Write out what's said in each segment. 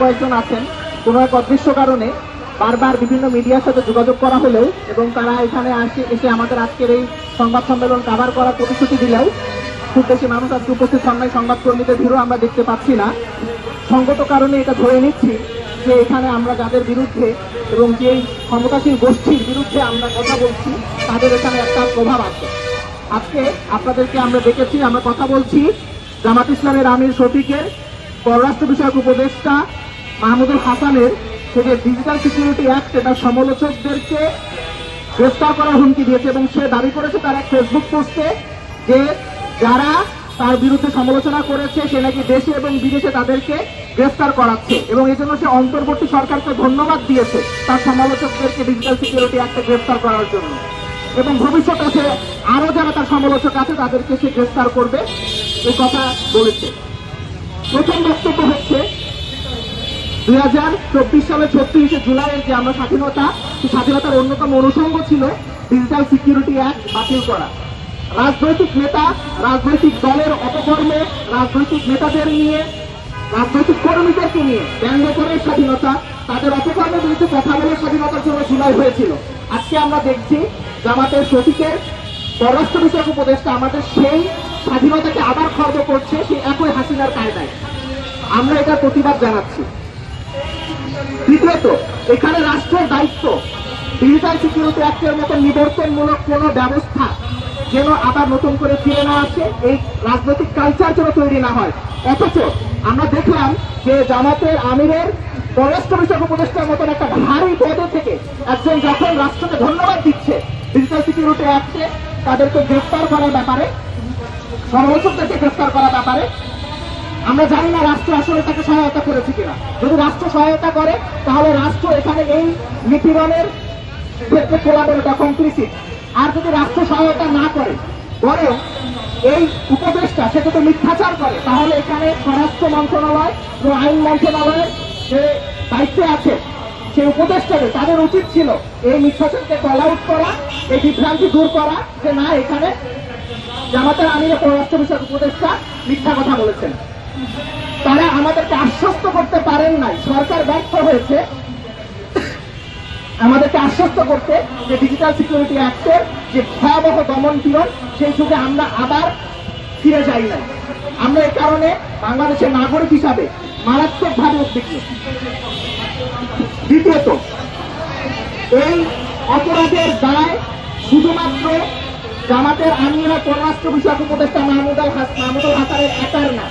কয়েকজন আছেন। কোনো এক অদৃশ্য কারণে বারবার বিভিন্ন মিডিয়ার সাথে যোগাযোগ করা হলেও এবং তারা এখানে আসে, এসে আমাদের আজকের এই সংবাদ সম্মেলন কাভার করার প্রতিশ্রুতি দিলেও খুব বেশি মানুষ আজকে উপস্থিত হন নাই। সংবাদকর্মীদের ভিড়ও আমরা দেখতে পাচ্ছি না। সঙ্গত কারণে এটা ধরে নিচ্ছি যে এখানে আমরা যাদের বিরুদ্ধে এবং যেই ক্ষমতাসীন গোষ্ঠীর বিরুদ্ধে আমরা কথা বলছি, তাদের এখানে একটা প্রভাব আছে। আজকে আপনাদেরকে আমরা দেখেছি, আমরা কথা বলছি জামাত ইসলামের আমির শফিকের পররাষ্ট্র বিষয়ক উপদেষ্টা মাহমুদুল হাসানের যে ডিজিটাল সিকিউরিটি অ্যাক্ট এটা সমালোচকদেরকে গ্রেফতার করার হুমকি দিয়েছে এবং সে দাবি করেছে তার এক ফেসবুক পোস্টে যে যারা তার বিরুদ্ধে সমালোচনা করেছে, সে নাকি দেশে এবং বিদেশে তাদেরকে গ্রেফতার করাচ্ছে এবং এই জন্য সে অন্তর্বর্তী সরকারকে ধন্যবাদ দিয়েছে তার সমালোচকদেরকে ডিজিটাল সিকিউরিটি অ্যাক্টে গ্রেফতার করার জন্য। এবং ভবিষ্যতে সে আরও যারা তার সমালোচক আছে, তাদেরকে সে গ্রেফতার করবে, এ কথা বলেছে। প্রথম বক্তব্য হচ্ছে দুই হাজার চব্বিশ সালের ছত্রিশে জুলাইয়ের যে আমরা স্বাধীনতা স্বাধীনতার অন্যতম অনুষঙ্গ ছিল ডিজিটাল সিকিউরিটি অ্যাক্ট বাতিল করা। রাজনৈতিক নেতা, রাজনৈতিক দলের অপকর্মে, রাজনৈতিক নেতাদের নিয়ে, রাজনৈতিক কর্মীদেরকে নিয়ে ব্যঙ্গ করে স্বাধীনতা, তাদের অপকর্মের বিরুদ্ধে কথা বলে স্বাধীনতার জন্য জুলাই হয়েছিল। আজকে আমরা দেখছি জামাতের শফিকের পররাষ্ট্র বিষয়ক উপদেষ্টা আমাদের সেই স্বাধীনতাকে আবার খর্ব করছে সেই একই হাসিনার কায়দায় আমরা এটার প্রতিবাদ জানাচ্ছি। দ্বিতীয়ত এখানে রাষ্ট্রের দায়িত্ব। ডিজিটাল সিকিউরিটি অ্যাক্টের মতো নিবর্তনমূলক কোনো ব্যবস্থা যেন আবার নতুন করে ফিরে না আসে, এই রাজনৈতিক কালচার যেন তৈরি না হয়। অথচ আমরা দেখলাম যে জামাতের আমিরের পররাষ্ট্র বিষয়ক উপদেষ্টার মতন একটা ভারী পদে থেকে একজন যখন রাষ্ট্রকে ধন্যবাদ দিচ্ছে ডিজিটাল সিকিউরিটি অ্যাক্টে, তাদেরকে গ্রেফতার করার ব্যাপারে সমালোচকদেরকে গ্রেফতার করার ব্যাপারে আমরা জানি না রাষ্ট্র আসলে তাকে সহায়তা করেছে কিনা। যদি রাষ্ট্র সহায়তা করে, তাহলে রাষ্ট্র এখানে এই নিপীড়নের ক্ষেত্রে কোলাবলটা কমপ্লিসিট আর যদি রাষ্ট্র সহায়তা না করে, বরং এই উপদেশটা, সে যদি মিথ্যাচার করে, তাহলে এখানে স্বরাষ্ট্র মন্ত্রণালয় এবং আইন মন্ত্রণালয়ের যে দায়িত্বে আছে, সেই উপদেষ্টাদের তাদের উচিত ছিল এই মিথ্যাচারকে কল আউট করা, এই বিভ্রান্তি দূর করা, যে না, এখানে জামাতের আমিরে পররাষ্ট্র বিষয়ক উপদেষ্টা মিথ্যা কথা বলেছেন। তারা আমাদেরকে আশ্বস্ত করতে পারেন নাই। সরকার ব্যর্থ হয়েছে। আমাদেরকে আশ্বস্ত করতে যে ডিজিটাল সিকিউরিটি অ্যাক্টের যে ভয়াবহ দমন পীড়ন সেই যুগে আমরা আবার ফিরে যাই নাই। আমরা এই কারণে বাংলাদেশের নাগরিক হিসাবে মারাত্মকভাবে উদ্বিগ্ন। দ্বিতীয়ত, এই অপরাধের দায় শুধুমাত্র জামাতের আমিরা পররাষ্ট্র বিষয়ক উপদেষ্টা মাহমুদ আল মাহমুদুল হাসানের একার না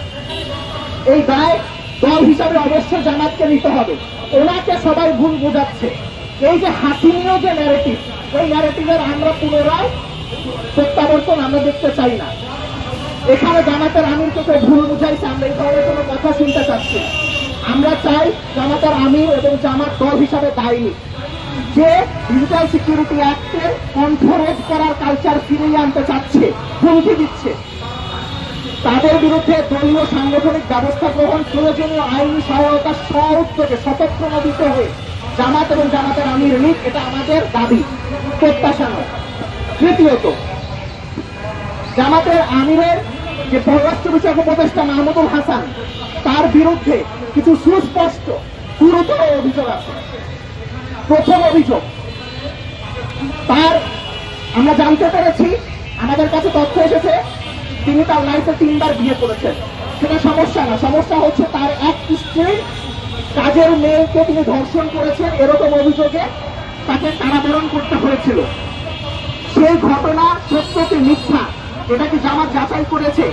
এই দায় দল হিসাবে অবশ্যই জামাতকে নিতে হবে। ওনাকে সবাই ভুল বোঝাচ্ছে। এই যে হাসিনীয় যে ন্যারেটিভ এই ন্যারেটিভের আমরা পুনরায় প্রত্যাবর্তন আমরা দেখতে চাই না। এখানে জামাতের আমিরকে কেউ ভুল বুঝাইছে, আমরা এই ধরনের কোনো কথা শুনতে চাচ্ছি আমরা চাই জামাতের আমির এবং জামাত দল হিসাবে দায়ী। যে ডিজিটাল সিকিউরিটি অ্যাক্টের কণ্ঠরোধ করার কালচার ফিরিয়ে আনতে চাচ্ছে, হুমকি দিচ্ছে তাদের বিরুদ্ধে দলীয় সাংগঠনিক ব্যবস্থা গ্রহণ প্রয়োজনীয় আইনি সহায়তা স্ব উদ্যোগে স্বতন্ত্র দিতে হয়ে জামাত এবং জামাতের আমির লীগ, এটা আমাদের দাবি প্রত্যাশা নয়। তৃতীয়ত, জামাতের আমিরের যে পররাষ্ট্র বিষয়ক উপদেষ্টা মাহমুদুল হাসান, তার বিরুদ্ধে কিছু সুস্পষ্ট, গুরুতর অভিযোগ আছে। প্রথম অভিযোগ, তার, আমরা জানতে পেরেছি, আমাদের কাছে তথ্য এসেছে তিনি তার লাইফে তিনবার বিয়ে করেছেন। সেটা সমস্যা না। সমস্যা হচ্ছে তার এক স্ত্রীর কাজের মেয়েকে তিনি ধর্ষণ করেছেন এরকম অভিযোগে তাকে কারাবরণ করতে হয়েছিল। সেই ঘটনা সত্য কি মিথ্যা এটা কি জামাত যাচাই করেছে।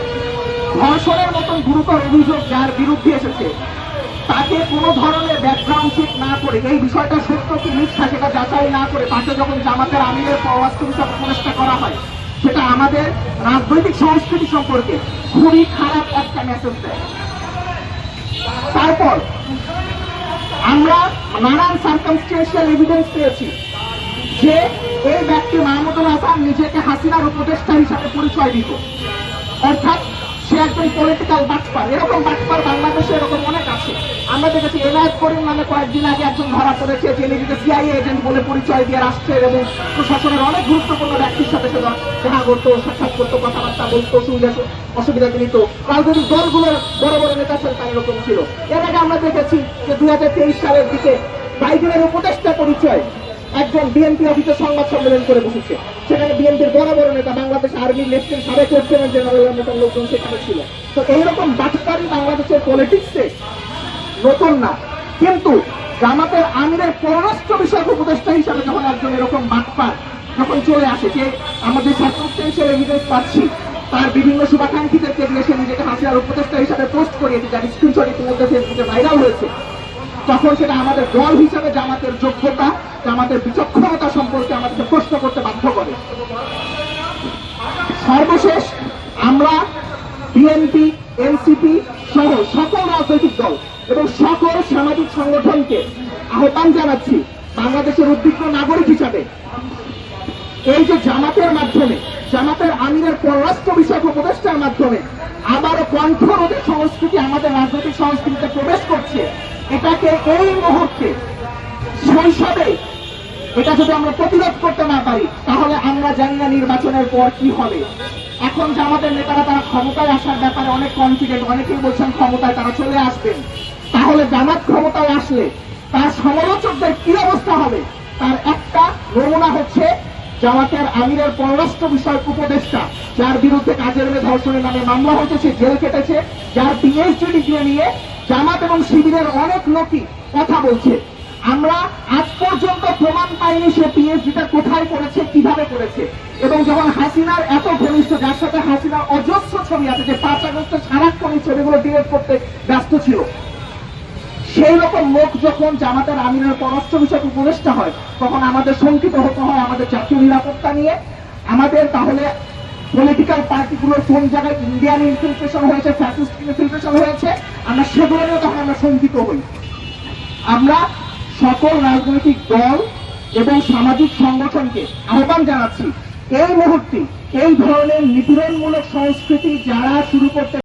ধর্ষণের মতন গুরুতর অভিযোগ যার বিরুদ্ধে এসেছে, তাকে কোনো ধরনের ব্যাকগ্রাউন্ড চেক না করে, এই বিষয়টা সত্য কি মিথ্যা সেটা যাচাই না করে, তাকে যখন জামাতের আমিরের পররাষ্ট্র বিষয়ক প্রচেষ্টা করা হয় সেটা আমাদের রাজনৈতিক সংস্কৃতি সম্পর্কে খুবই খারাপ একটা মেসেজ দেয়। তারপর আমরা নানান সার্কামস্টেন্সিয়াল এভিডেন্স পেয়েছি যে এই ব্যক্তি মাহমুদুল হাসান নিজেকে হাসিনার উপদেষ্টা হিসাবে পরিচয় দিত। অর্থাৎ সে একজন পলিটিক্যাল বাটপার। এরকম বাটপার অনেক আমরা দেখেছি এনায়ত করিম নামে কয়েকদিন আগে একজন ধরা পড়েছে যে নিজেকে সিআইএ এজেন্ট বলে পরিচয় দিয়ে রাষ্ট্রের এবং প্রশাসনের অনেক গুরুত্বপূর্ণ ব্যক্তির সাথে সে দেখা করতো সাক্ষাৎ করতো কথাবার্তা বলতো সুবিধা অসুবিধা নিত রাজনৈতিক দলগুলোর বড় বড় নেতা সরকার এরকম ছিল। এর আগে আমরা দেখেছি যে দুই হাজার তেইশ সালের দিকে বাইডেনের উপদেষ্টা পরিচয় একজন বিএনপি অফিসে সংবাদ সম্মেলন করে বসেছে। সেখানে বিএনপির বড় বড় নেতা, বাংলাদেশ আর্মি লেফটেন্ট সাবেক লেফটেন্যান্ট জেনারেলের মতো লোকজন সেখানে ছিল। তো এইরকম বাটকারি বাংলাদেশের পলিটিক্সে নতুন না। কিন্তু জামাতের আমিরের পররাষ্ট্র বিষয়ক উপদেষ্টা হিসাবে যখন একজন এরকম বাটপার যখন চলে আসে যে আমাদের সার্কমস্টেন্সিয়াল এভিডেন্স পাচ্ছি, তার বিভিন্ন শুভাকাঙ্ক্ষীদেরকে দিয়ে সে নিজেকে হাসিনার উপদেষ্টা হিসাবে পোস্ট করিয়েছে, যার স্ক্রিনশট ইতিমধ্যে ফেসবুকে ভাইরাল হয়েছে, তখন সেটা আমাদের দল হিসাবে জামাতের যোগ্যতা, জামাতের বিচক্ষণতা সম্পর্কে আমাদেরকে প্রশ্ন করতে বাধ্য করে। সর্বশেষ আমরা বিএনপি এনসিপি সহ সকল রাজনৈতিক দল এবং সকল সামাজিক সংগঠনকে আহ্বান জানাচ্ছি বাংলাদেশের উদ্বিগ্ন নাগরিক হিসাবে। এই যে জামাতের মাধ্যমে, জামাতের আমিরের পররাষ্ট্র বিষয়ক উপদেষ্টার মাধ্যমে আবারও কণ্ঠরোধী সংস্কৃতি, আমাদের রাজনৈতিক সংস্কৃতিতে প্রবেশ করছে, এটাকে এই মুহূর্তে শৈশবে এটা যদি আমরা প্রতিরোধ করতে না পারি, তাহলে আমরা জানি না নির্বাচনের পর কি হবে। এখন জামাতের নেতারা তারা ক্ষমতায় আসার ব্যাপারে অনেক কনফিডেন্ট অনেকেই বলছেন ক্ষমতায় তারা চলে আসবেন। তাহলে জামাত ক্ষমতায় আসলে তার সমালোচকদের কি অবস্থা হবে? তার একটা নমুনা হচ্ছে জামাতের আমিরের পররাষ্ট্র বিষয়ক উপদেষ্টা, যার বিরুদ্ধে কাজের মেয়ে ধর্ষণের নামে মামলা হয়েছে, সে জেল কেটেছে যার পিএইচডি ডিগ্রি নিয়ে জামাত এবং শিবিরের অনেক লোকই কথা বলছে। আমরা আজ পর্যন্ত প্রমাণ পাইনি সে পিএইচডিটা কোথায় করেছে, কীভাবে করেছে। এবং যখন হাসিনার এত ঘনিষ্ঠ, যার সাথে হাসিনার অজস্র ছবি আছে যে পাঁচ আগস্ট সারাক্ষণ ছবিগুলো ডিলেট করতে ব্যস্ত ছিল সেই রকম লোক যখন জামাতের আমিনের পররাষ্ট্র বিষয়ক উপদেষ্টা হয়, তখন আমাদের শঙ্কিত হতে হয় আমাদের জাতীয় নিরাপত্তা নিয়ে। আমাদের তাহলে পলিটিক্যাল পার্টিগুলোর কোন জায়গায় ইন্ডিয়ান ইনফিলট্রেশন হয়েছে ফ্যাসিস্ট ইনফিলট্রেশন হয়েছে, আমরা সেগুলো নিয়ে তখন আমরা শঙ্কিত হই। আমরা সকল রাজনৈতিক দল এবং সামাজিক সংগঠনকে আহ্বান জানাচ্ছি, এই মুহূর্তে এই ধরনের নিপীড়নমূলক সংস্কৃতি যারা শুরু করতে